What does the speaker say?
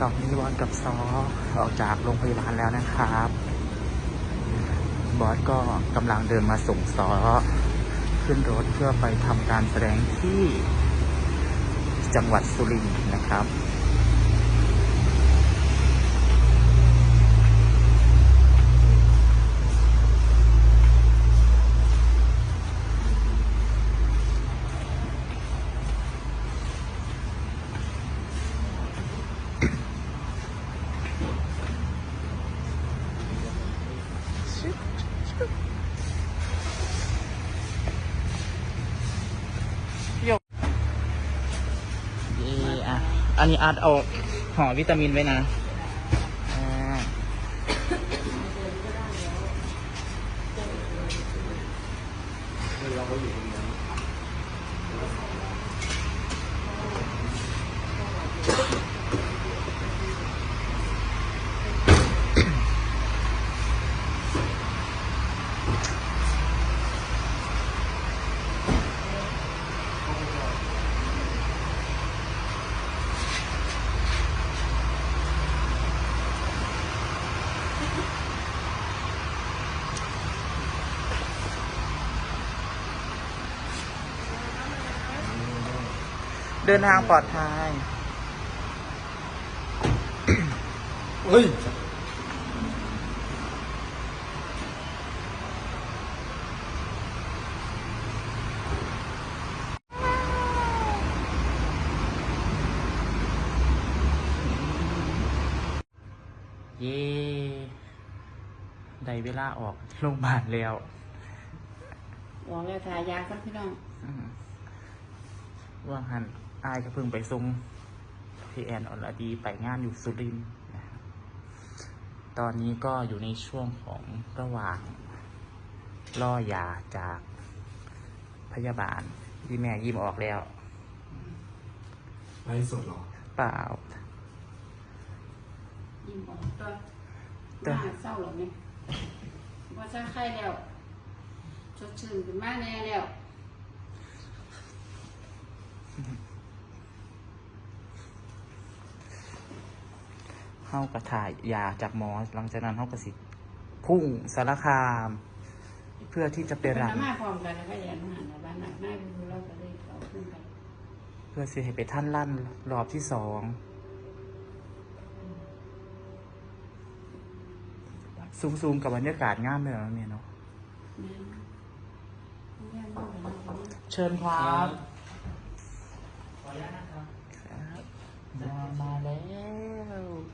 ตอนนี้บอสกับซอออกจากโรงพยาบาลแล้วนะครับ บอสก็กำลังเดินมาส่งซอขึ้นรถเพื่อไปทำการแสดงที่จังหวัดสุรินทร์นะครับ เย่ อันนี้อาร์ตเอาห่อวิตามินไว้นะอ่าเดินทางปลอดภัยเฮ้ยเย่ได้เวลาออกโรงพยาบาลแล้วบอกแล้วทายาครับพี่น้องอืมว่าหัน อายก็เพิ่งไปส่งพี่แอนอรดีไปงานอยู่สุรินทร์นะครับตอนนี้ก็อยู่ในช่วงของระหว่างล่อยาจากพยาบาลที่แม่ยิ้มออกแล้วไลฟ์สดเหรอเปล่ายิ้มออกตอนแต่มาเศร้าหรอเนี่ยว่าจะไข้แล้วชดชื่นขึ้นมาแน่แล้ว เข้ากระถ่ายยาจากหมอหลังจากนั้นเข้ากระสิพุ่งสารคาม เพื่อที่จะไปเป็นรัอานมาพร้อมกันแล้วก็ยันหันบ้านหนักหน้าไปดูเราก็เลยเอาขึ้นไปเพื่อสิให้ไปท่านลั่นรอบที่สองซูมซูมๆกับบรรยากาศงามเลยนะเมียเนาะนะแย่มากเลยนะเชิญครับ Dạ, mà, mà đéo